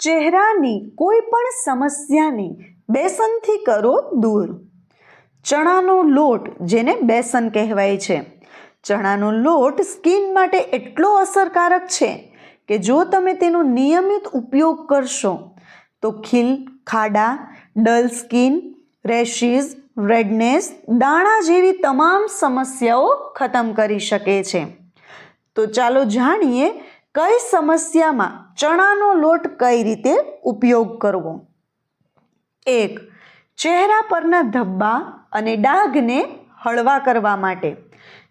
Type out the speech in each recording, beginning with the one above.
ચહેરાની કોઈ પણ સમસ્યાને બેસનથી કરો દૂર. ચણાનો લોટ જેને બેસન કહેવાય છે. ચણાનો લોટ સ્કિન માટે એટલો અસરકારક છે કે જો તમે તેનો નિયમિત ઉપયોગ કરશો, તો ખીલ, ખાડા, ડલ સ્કિન, રેશિસ, રેડનેસ, દાણા જેવી તમામ સમસ્યાઓ ખતમ કરી શકે છે. તો ચાલો જાણીએ કઈ સમસ્યામાં ચણાનો લોટ કઈ રીતે ઉપયોગ કરવો? એક, ચહેરા પરના ધબ્બા અને ડાઘને હળવા કરવા માટે.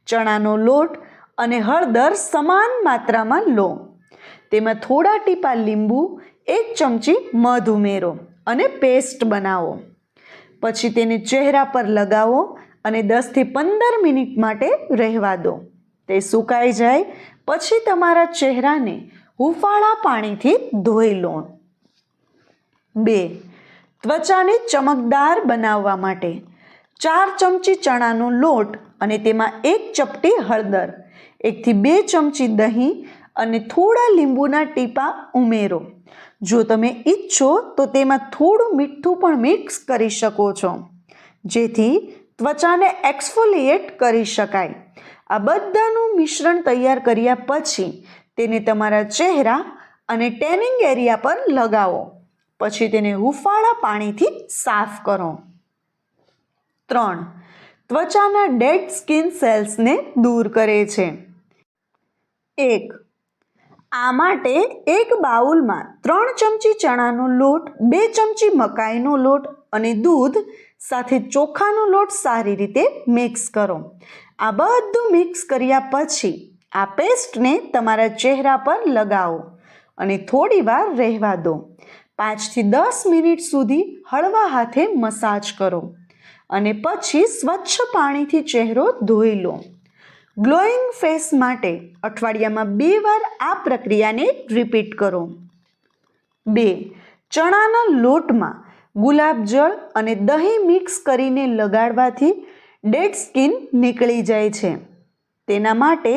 ચણાનો લોટ અને હળદર સમાન માત્રામાં લો. તેમાં થોડા ટીપા લીંબુ, એક ચમચી મધ ઉમેરો અને પેસ્ટ બનાવો. પછી તેને ચહેરા પર લગાવો અને દસથી પંદર મિનિટ માટે રહેવા દો. તે સુકાઈ જાય પછી તમારા ચહેરાને હુંફાળા પાણીથી ધોઈ લો. બે, ત્વચાને ચમકદાર બનાવવા માટે ચાર ચમચી ચણાનો લોટ અને તેમાં એક ચપટી હળદર, એકથી બે ચમચી દહીં અને થોડા લીંબુના ટીપા ઉમેરો. જો તમે ઈચ્છો તો તેમાં થોડું મીઠું પણ મિક્સ કરી શકો છો, જેથી ત્વચાને એક્સફોલિએટ કરી શકાય. આ બધાનું મિશ્રણ તૈયાર કર્યા પછી તેને તમારા ચહેરા અને ટેનિંગ એરિયા પર લગાવો. પછી તેને હુફાળા પાણીથી સાફ કરો. ત્રણ, ત્વચાના ડેડ સ્કિન સેલ્સને દૂર કરે છે. એક આ માટે એક બાઉલમાં ત્રણ ચમચી ચણાનો લોટ, બે ચમચી મકાઈનો લોટ અને દૂધ સાથે ચોખાનો લોટ સારી રીતે મિક્સ કરો. આ બધું મિક્સ કર્યા પછી આ પેસ્ટને તમારા ચહેરા પર લગાવો અને થોડીવાર રહેવા દો. પાંચથી દસ મિનિટ સુધી હળવા હાથે મસાજ કરો અને પછી સ્વચ્છ પાણીથી ચહેરો ધોઈ લો. ગ્લોઈંગ ફેસ માટે અઠવાડિયામાં બે વાર આ પ્રક્રિયાને રિપીટ કરો. બે, ચણાના લોટમાં ગુલાબજળ અને દહીં મિક્સ કરીને લગાડવાથી ડેડ સ્કિન નીકળી જાય છે. તેના માટે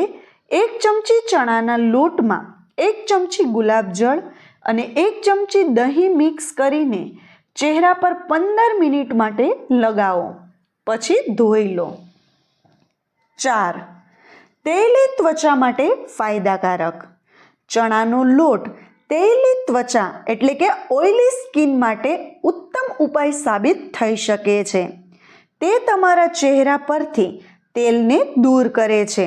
એક ચમચી ચણાના લોટમાં એક ચમચી ગુલાબજળ અને એક ચમચી દહીં મિક્સ કરીને ચહેરા પર પંદર મિનિટ માટે લગાવો. પછી ધોઈ લો. ચાર તેલી ત્વચા માટે ફાયદાકારક. ચણાનો લોટ તેલી ત્વચા એટલે કે ઓઇલી સ્કિન માટે ઉત્તમ ઉપાય સાબિત થઈ શકે છે. તે તમારા ચહેરા પરથી તેલને દૂર કરે છે.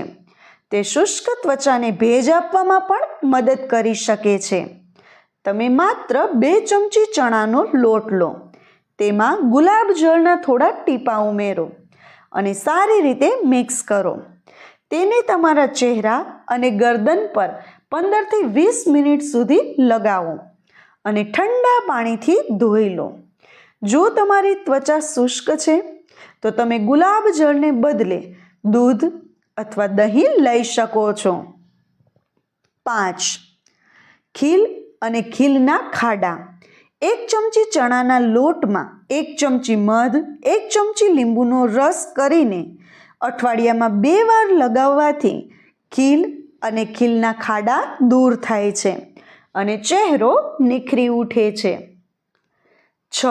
તે શુષ્ક ત્વચાને ભેજ આપવામાં પણ મદદ કરી શકે છે. તમે માત્ર બે ચમચી ચણાનો લોટ લો. તેમાં ગુલાબ જળના થોડા ટીપા ઉમેરો અને સારી રીતે મિક્સ કરો. તેને તમારા ચહેરા અને ગરદન પર પંદરથી વીસ મિનિટ સુધી લગાવો અને ઠંડા પાણીથી ધોઈ લો. જો તમારી ત્વચા શુષ્ક છે, તો તમે ગુલાબ જળને બદલે દૂધ અથવા દહીં લઈ શકો છો. પાંચ, ખીલ અને ખીલના ખાડા. એક ચમચી ચણાના લોટમાં એક ચમચી મધ, એક ચમચી લીંબુનો રસ કરીને અઠવાડિયામાં બે વાર લગાવવાથી ખીલ અને ખીલના ખાડા દૂર થાય છે અને ચહેરો નિખરી ઉઠે છે. છ.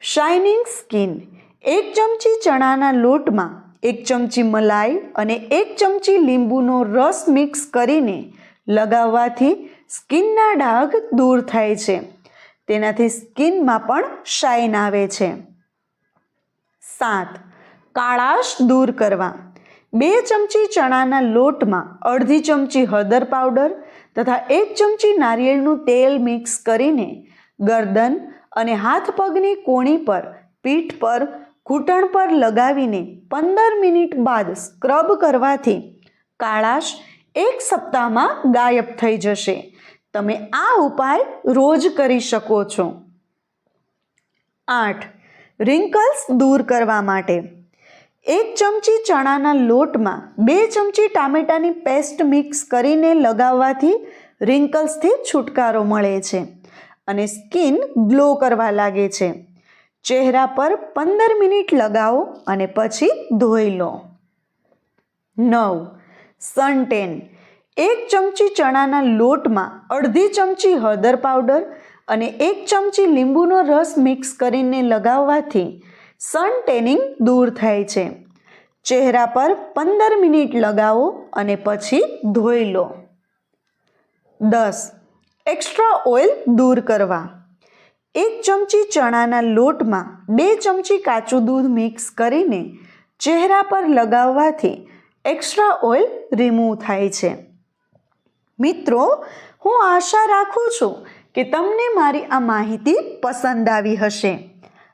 શાઇનિંગ સ્કિન એક ચમચી ચણાના લોટમાં એક ચમચી મલાઈ અને એક ચમચી લીંબુનો રસ મિક્સ કરીને લગાવવાથી સ્કિનના ડાઘ દૂર થાય છે. તેનાથી સ્કિનમાં પણ શાઇન આવે છે. સાત. કાળાશ દૂર કરવા. બે ચમચી ચણાના લોટમાં અડધી ચમચી હળદર પાવડર તથા એક ચમચી નારિયેળનું તેલ મિક્સ કરીને ગરદન અને હાથ પગની કોણી પર, પીઠ પર, ઘૂંટણ પર લગાવીને પંદર મિનિટ બાદ સ્ક્રબ કરવાથી કાળાશ એક સપ્તાહમાં ગાયબ થઈ જશે. તમે આ ઉપાય રોજ કરી શકો છો. આઠ. રિંકલ્સ દૂર કરવા માટે. એક ચમચી ચણાના લોટમાં બે ચમચી ટામેટાની પેસ્ટ મિક્સ કરીને લગાવવાથી રિંકલ્સથી છુટકારો મળે છે અને સ્કિન ગ્લો કરવા લાગે છે. ચહેરા પર પંદર મિનિટ લગાવો અને પછી ધોઈ લો. નવ. સનટેન. એક ચમચી ચણાના લોટમાં અડધી ચમચી હળદર પાવડર અને એક ચમચી લીંબુનો રસ મિક્સ કરીને લગાવવાથી સન ટેનિંગ દૂર થાય છે. ચહેરા પર પંદર મિનિટ લગાવો અને પછી ધોઈ લો. દસ. એક્સ્ટ્રા ઓઇલ દૂર કરવા. એક ચમચી ચણાના લોટમાં બે ચમચી કાચું દૂધ મિક્સ કરીને ચહેરા પર લગાવવાથી એક્સ્ટ્રા ઓઇલ રિમૂવ થાય છે. મિત્રો, હું આશા રાખું છું કે તમને મારી આ માહિતી પસંદ આવી હશે.